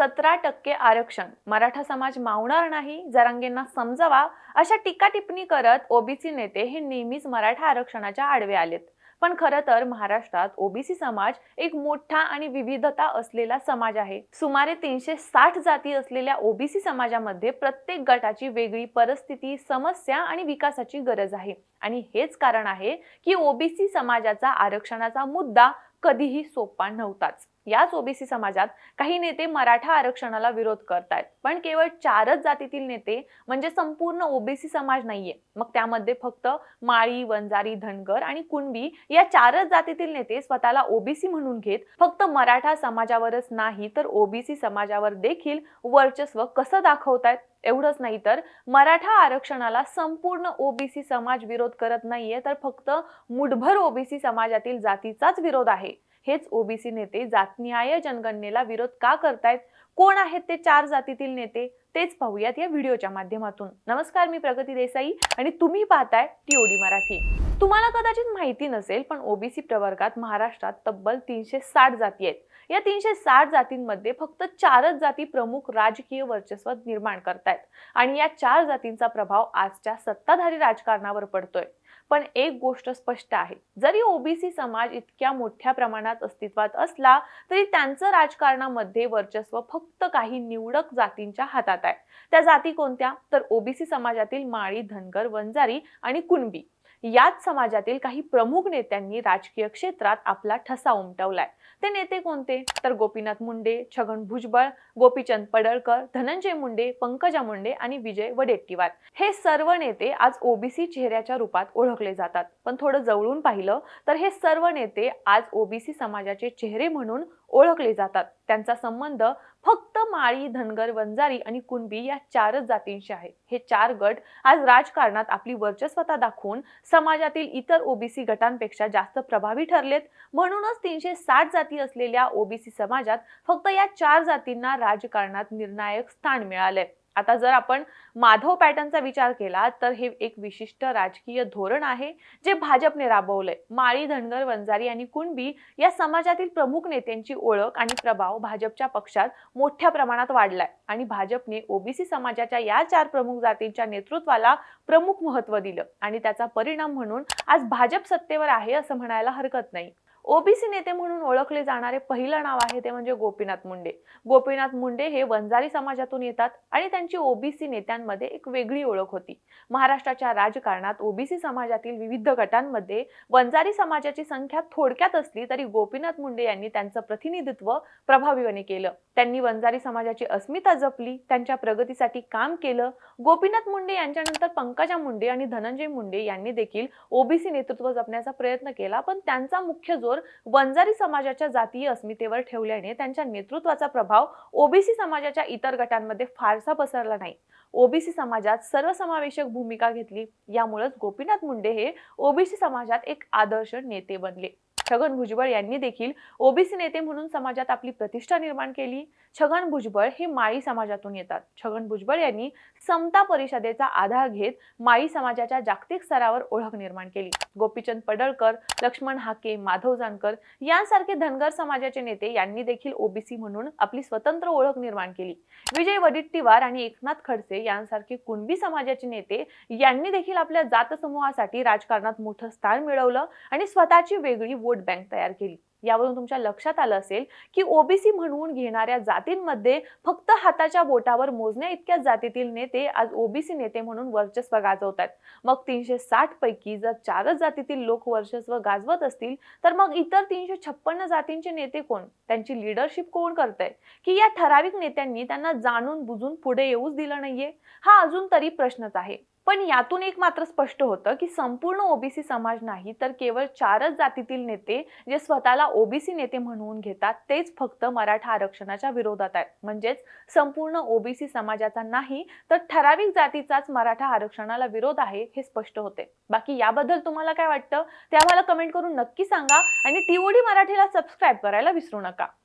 सतरा टक्के आरक्षण. मराठा समाज मावणार नाही जरांगेंना समजावा अशा टीका टिप्पणी करत ओबीसी नेते हे नेहमीच मराठा आरक्षणाच्या आडवे आलेत. पण खरं तर महाराष्ट्रात ओबीसी समाज एक मोठा आणि विविधता असलेला समाज आहे. सुमारे तीनशे साठ जाती असलेल्या ओबीसी समाजामध्ये प्रत्येक गटाची वेगळी परिस्थिती समस्या आणि विकासाची गरज आहे. आणि हेच कारण आहे की ओबीसी समाजाचा आरक्षणाचा मुद्दा कधीही सोपा नव्हताच. याच ओबीसी समाजात काही नेते मराठा आरक्षणाला विरोध करतायत. पण केवळ चारच जातीतील नेते म्हणजे संपूर्ण ओबीसी समाज नाहीये. मग त्यामध्ये फक्त माळी वंजारी धनगर आणि कुणबी या चारच जातीतील नेते स्वतःला ओबीसी म्हणून घेत फक्त मराठा समाजावरच नाही तर ओबीसी समाजावर देखील वर्चस्व कसं दाखवतायत? एवढंच नाही तर मराठा आरक्षणाला संपूर्ण ओबीसी समाज विरोध करत नाहीये तर फक्त मुठभर ओबीसी समाजातील जातीचाच विरोध आहे. हेच ओबीसी नेते जातनिहाय जनगणनेला विरोध का करतायत? कोण आहेत ते चार जातीतील नेते? तेच पाहूयात या व्हिडिओच्या माध्यमातून. नमस्कार मी प्रगती देसाई आणि तुम्ही पाहताय टीओडी मराठी. तुम्हाला कदाचित माहिती नसेल पण ओबीसी प्रवर्गात महाराष्ट्रात तब्बल तीनशे साठ जाती आहेत. या तीनशे साठ जातींमध्ये फक्त चारच जाती प्रमुख राजकीय वर्चस्व निर्माण करतायत. आणि या चार जातींचा प्रभाव आजच्या सत्ताधारी राजकारणावर पडतोय. पण एक गोष्ट स्पष्ट आहे. जरी ओबीसी समाज इतक्या मोठ्या प्रमाणात अस्तित्वात असला तरी त्यांचं राजकारणामध्ये वर्चस्व फक्त काही निवडक जातींच्या हातात आहे. त्या जाती कोणत्या? तर ओबीसी समाजातील माळी धनगर वंजारी आणि कुणबी. याच समाजातील काही प्रमुख नेत्यांनी राजकीय क्षेत्रात आपला ठसा उमटवलाय. ते नेते कोणते? तर गोपीनाथ मुंडे छगन भुजबळ गोपीचंद पडळकर धनंजय मुंडे पंकजा मुंडे आणि विजय वडेट्टीवार. हे सर्व नेते आज ओबीसी चेहऱ्याच्या रूपात ओळखले जातात. पण थोडं जवळून पाहिलं तर हे सर्व नेते आज ओबीसी समाजाचे चेहरे म्हणून ओळखले जातात. त्यांचा संबंध फक्त माळी धनगर वंजारी आणि कुणबी या चारच जातींशी आहे. हे चार गट आज राजकारणात आपली वर्चस्वता दाखवून समाजातील इतर ओबीसी गटांपेक्षा जास्त प्रभावी ठरलेत. म्हणूनच तीनशे साठ जाती असलेल्या ओबीसी समाजात फक्त या चार जातींना राजकारणात निर्णायक स्थान मिळालंय. आता जर आपण माधव पॅटर्नचा विचार केला तर हे एक विशिष्ट राजकीय धोरण आहे जे भाजपने राबवलंय. माळी धनगर वंजारी आणि कुणबी या समाजातील प्रमुख नेत्यांची ओळख आणि प्रभाव भाजपच्या पक्षात मोठ्या प्रमाणात वाढलाय. आणि भाजपने ओबीसी समाजाच्या या चार प्रमुख जातींच्या नेतृत्वाला प्रमुख महत्त्व दिलं. आणि त्याचा परिणाम म्हणून आज भाजप सत्तेवर आहे असं म्हणायला हरकत नाही. ओबीसी नेते म्हणून ओळखले जाणारे पहिलं नाव आहे ते म्हणजे गोपीनाथ मुंडे. गोपीनाथ मुंडे हे वंजारी समाजातून येतात आणि त्यांची ओबीसी नेत्यांमध्ये एक वेगळी ओळख होती. महाराष्ट्राच्या राजकारणात ओबीसी समाजातील विविध गटांमध्ये वंजारी समाजाची संख्या थोडक्यात असली तरी गोपीनाथ मुंडे यांनी त्यांचं प्रतिनिधित्व प्रभावीपणे केलं. त्यांनी वंजारी समाजाची अस्मिता जपली त्यांच्या प्रगतीसाठी काम केलं. गोपीनाथ मुंडे यांच्यानंतर पंकजा मुंडे आणि धनंजय मुंडे यांनी देखील ओबीसी नेतृत्व जपण्याचा प्रयत्न केला पण त्यांचा मुख्य जो जोर वंजारी समाजाच्या जातीय अस्मितेवर ठेवल्याने त्यांच्या नेतृत्वाचा प्रभाव ओबीसी समाजाच्या इतर गटांमध्ये फारसा पसरला नाही. ओबीसी समाजात सर्वसमावेशक भूमिका घेतली. यामुळेच गोपीनाथ मुंडे हे ओबीसी समाजात एक आदर्श नेते बनले. छगन भुजबळ यांनी देखील ओबीसी नेते म्हणून समाजात आपली प्रतिष्ठा निर्माण केली. छगन भुजबळ हे माळी समाजातून येतात. छगन भुजबळ यांनी समता परिषदेचा आधार घेत माळी समाजाच्या जागतिक स्तरावर ओळख निर्माण केली. गोपीचंद पडळकर लक्ष्मण हाके माधव जानकर यांसारखे धनगर समाजाचे नेते यांनी देखील ओबीसी म्हणून आपली स्वतंत्र ओळख निर्माण केली. विजय वडेट्टीवार आणि एकनाथ खडसे यांसारखे कुणबी समाजाचे नेते यांनी देखील आपल्या जात समूहासाठी राजकारणात मोठं स्थान मिळवलं आणि स्वतःची वेगळी वोट बँक तयार केली. यावरून तुमच्या लक्षात आलं असेल की ओबीसी म्हणून घेणाऱ्या जातींमध्ये फक्त हाताच्या बोटावर मोजण्या इतक्या जातीतील नेते आज ओबीसी नेते म्हणून वर्चस्व गाजवतात मग तीनशे साठ पैकी जर चारच जातीतील लोक वर्चस्व गाजवत असतील तर मग इतर तीनशे छप्पन्न जातींचे नेते कोण? त्यांची लिडरशिप कोण करतंय? की या ठराविक नेत्यांनी त्यांना जाणून बुजून पुढे येऊच दिलं नाहीये? हा अजून तरी प्रश्नच आहे. पण यातून एक मात्र स्पष्ट होतं की संपूर्ण ओबीसी समाज नाही तर केवळ चारच जातीतील नेते जे स्वतःला ओबीसी नेते म्हणून घेतात तेच फक्त मराठा आरक्षणाच्या विरोधात आहेत. म्हणजेच संपूर्ण ओबीसी समाजाचा नाही तर ठराविक जातीचाच मराठा आरक्षणाला विरोध आहे हे स्पष्ट होते. बाकी याबद्दल तुम्हाला काय वाटतं? ते आम्हाला कमेंट करून नक्की सांगा आणि टीओडी मराठीला सबस्क्राईब करायला विसरू नका.